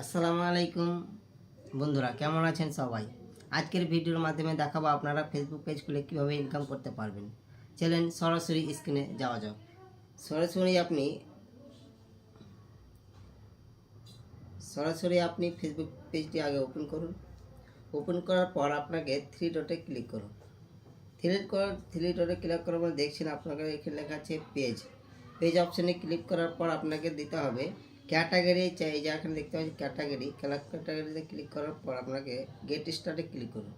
আসসালামু আলাইকুম। বন্ধুরা, কেমন আছেন সবাই? আজকের ভিডিওর মাধ্যমে দেখাবো আপনারা ফেসবুক পেজ খুলে কীভাবে ইনকাম করতে পারবেন। চলেন সরাসরি স্ক্রিনে যাওয়া যাক। সরাসরি আপনি সরাসরি আপনি ফেসবুক পেজটি আগে ওপেন করুন। ওপেন করার পর আপনাকে থ্রি ডটে ক্লিক করুন। থ্রি করার থ্রি ডটে ক্লিক করার পর দেখছেন আপনাকে এখানে লেখা আছে পেজ পেজ অপশানে ক্লিক করার পর আপনাকে দিতে হবে ক্যাটাগরি চাই যে এখানে দেখতে পাচ্ছি ক্যাটাগরি ক্যাটাগরিতে ক্লিক করার পর আপনাকে গেট স্টার্টে ক্লিক করুন।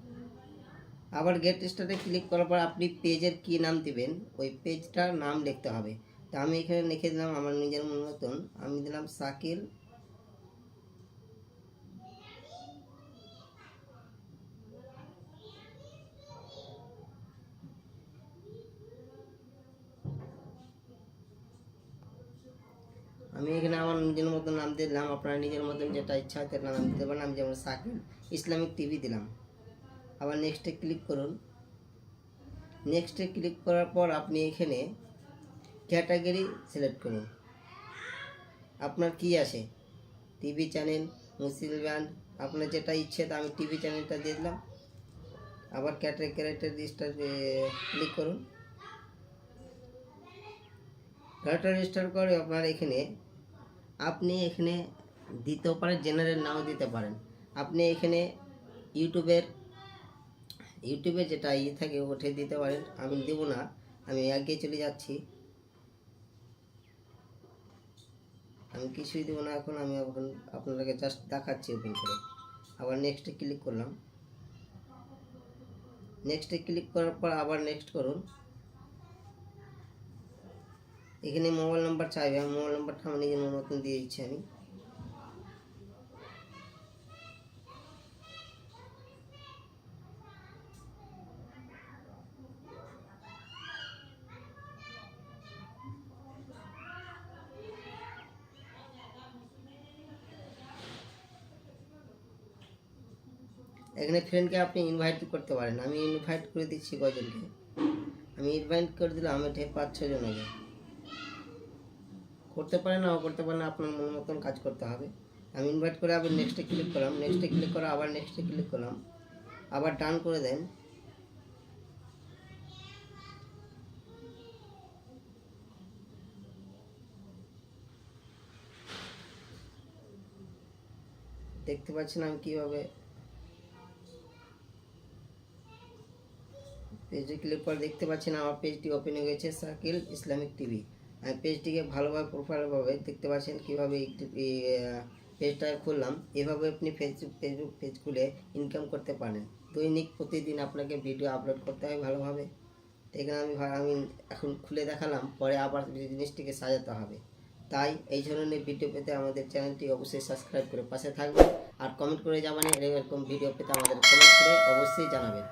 আবার গেট স্টার্টে ক্লিক করার পর আপনি পেজের কি নাম দিবেন, ওই পেজটার নাম লিখতে হবে। তো আমি এখানে লিখে দিলাম আমার নিজের মতন, আমি দিলাম সাকিল আমি এখানে আমার নিজের মতন নাম দিলাম, আপনারা নিজের মতন যেটা ইচ্ছা হয় সেটা নাম দিতে পারেন। আমি যেমন সাকিব ইসলামিক টিভি দিলাম। আবার নেক্সটে ক্লিক করুন। নেক্সটে ক্লিক করার পর আপনি এখানে ক্যাটাগরি সিলেক্ট করুন। আপনার কি আছে? টিভি চ্যানেল মুসলিম আপনার যেটা ইচ্ছে তা আমি টিভি চ্যানেলটা দিয়ে দিলাম। আবার ক্যাটাগরিটা রেজিস্টার ক্লিক করুন। ডাটা রেজিস্টার করে আপনার এখানে আপনি এখানে দিতেও পারেন জেনারেল নাও দিতে পারেন। আপনি এখানে ইউটিউবের, ইউটিউবে যেটা ইয়ে থাকে ওঠে দিতে পারেন। আমি দেবো না, আমি আগে চলে যাচ্ছি। আমি কিছুই দেবো না এখন, আমি এখন আপনাদেরকে জাস্ট দেখাচ্ছি ওপেন করে। আবার নেক্সটে ক্লিক করলাম। নেক্সটে ক্লিক করার পর আবার নেক্সট করুন। এখানে মোবাইল নাম্বার চাইবে আমি মোবাইল নাম্বারটা আমার নিজের মতন দিয়ে দিচ্ছি আমি। এখানে ফ্রেন্ডকে আপনি ইনভাইট করতে পারেন। আমি ইনভাইট করে দিচ্ছি কয়জনকে? আমি ইনভাইট করে দিলাম এটা পাঁচ ছজন আগে করতে পারেন নাও করতে পারে না, আপনার মন মতন কাজ করতে হবে। আমি ইনভাইট করে আবার নেক্সটে ক্লিক করলাম নেক্সটে ক্লিক করে আবার নেক্সটে ক্লিক করলাম, আবার ডান করে দেন। দেখতে পাচ্ছেন আমি কীভাবে পেজে ক্লিক করে, দেখতে পাচ্ছেন আমার পেজটি ওপেন হয়ে গেছে সাকিল ইসলামিক টিভি পেজটিকে ভালোভাবে প্রোফাইলভাবে দেখতে পাচ্ছেন কীভাবে পেজটা খুললাম। এভাবে আপনি ফেসবুক ফেসবুক পেজ খুলে ইনকাম করতে পারেন। দৈনিক প্রতিদিন আপনাকে ভিডিও আপলোড করতে হয় ভালোভাবে। এখানে আমি আমি এখন খুলে দেখালাম, পরে আবার জিনিসটিকে সাজাতে হবে। তাই এই ধরনের ভিডিও পেতে আমাদের চ্যানেলটি অবশ্যই সাবস্ক্রাইব করে পাশে থাকবেন। আর কমেন্ট করে যাবেন এরকম ভিডিও পেতে আমাদের কমেন্ট করে অবশ্যই জানাবেন।